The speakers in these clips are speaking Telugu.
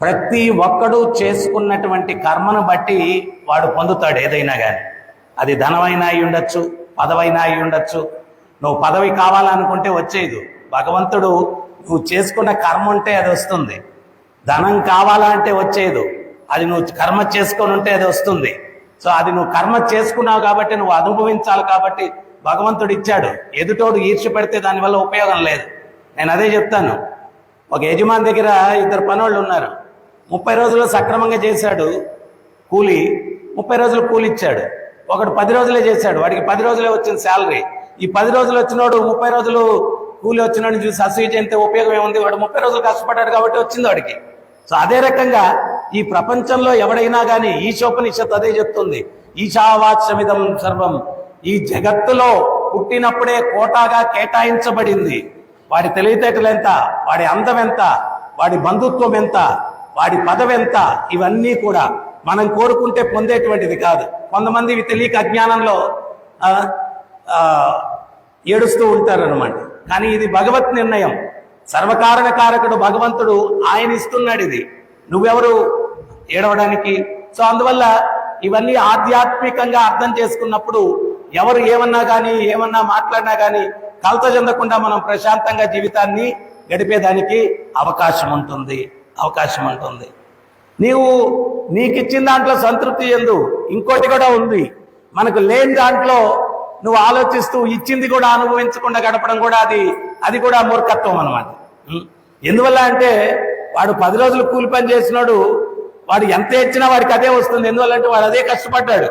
ప్రతి ఒక్కడు చేసుకున్నటువంటి కర్మను బట్టి వాడు పొందుతాడు ఏదైనా కానీ అది ధనమైనా అయి ఉండొచ్చు పదవైనా అయి ఉండొచ్చు. నువ్వు పదవి కావాలనుకుంటే వచ్చేది భగవంతుడు నువ్వు చేసుకున్న కర్మ ఉంటే అది వస్తుంది. ధనం కావాలంటే వచ్చేది అది నువ్వు కర్మ చేసుకొని ఉంటే అది వస్తుంది. సో అది నువ్వు కర్మ చేసుకున్నావు కాబట్టి నువ్వు అనుభవించాలి కాబట్టి భగవంతుడు ఇచ్చాడు. ఎదుటోడు ఈర్ష పెడితే దానివల్ల ఉపయోగం లేదు. నేను అదే చెప్తాను. ఒక యజమాని దగ్గర ఇద్దరు పనోళ్ళు ఉన్నారు. ముప్పై రోజులు సక్రమంగా చేశాడు కూలి ముప్పై రోజులు కూలి ఇచ్చాడు. ఒకడు పది రోజులే చేశాడు. వాడికి పది రోజులే వచ్చింది శాలరీ. ఈ పది రోజులు వచ్చినోడు ముప్పై రోజులు కూలి వచ్చినోడిని చూసి అసూయ చెందితే ఉపయోగం ఏముంది? వాడు ముప్పై రోజులు కష్టపడ్డాడు కాబట్టి వచ్చింది వాడికి. సో అదే రకంగా ఈ ప్రపంచంలో ఎవడైనా కానీ ఈశోపనిషత్తు అదే చెప్తుంది. ఈశావాచ్యమిదం సర్వం. ఈ జగత్తులో పుట్టినప్పుడే కోటాగా కేటాయించబడింది. వాడి తెలివితేటలు ఎంత? వాడి అందం ఎంత? వాడి బంధుత్వం ఎంత? వాడి పదవి ఎంత? ఇవన్నీ కూడా మనం కోరుకుంటే పొందేటువంటిది కాదు. కొంతమంది ఇవి తెలియక అజ్ఞానంలో ఏడుస్తూ ఉంటారనమాట కానీ ఇది భగవత్ నిర్ణయం. సర్వకారణ కారకుడు భగవంతుడు ఆయన ఇస్తున్నాడు ఇది. నువ్వెవరు? ఏడవడానికి. సో అందువల్ల ఇవన్నీ ఆధ్యాత్మికంగా అర్థం చేసుకున్నప్పుడు ఎవరు ఏమన్నా కానీ ఏమన్నా మాట్లాడినా కానీ కలత చెందకుండా మనం ప్రశాంతంగా జీవితాన్ని గడిపేదానికి అవకాశం ఉంటుంది. అవకాశం ఉంటుంది. నీవు నీకిచ్చిన దాంట్లో సంతృప్తి ఎందు ఇంకోటి కూడా ఉంది. మనకు లేని దాంట్లో నువ్వు ఆలోచిస్తూ ఇచ్చింది కూడా అనుభవించకుండా గడపడం కూడా అది అది కూడా మూర్ఖత్వం అనమాట ఎందువల్ల అంటే వాడు పది రోజులు కూలి పని చేసినాడు వాడు ఎంత ఇచ్చినా వాడికి అదే వస్తుంది. ఎందువల్ల అంటే వాడు అదే కష్టపడ్డాడు.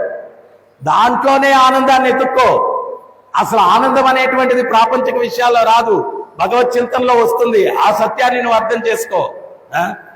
దాంట్లోనే ఆనందాన్ని ఎత్తుక్కో. అసలు ఆనందం అనేటువంటిది ప్రాపంచిక విషయాల్లో రాదు. భగవత్ చింతనలో వస్తుంది. ఆ సత్యాన్ని నువ్వు అర్థం చేసుకో. ఆ?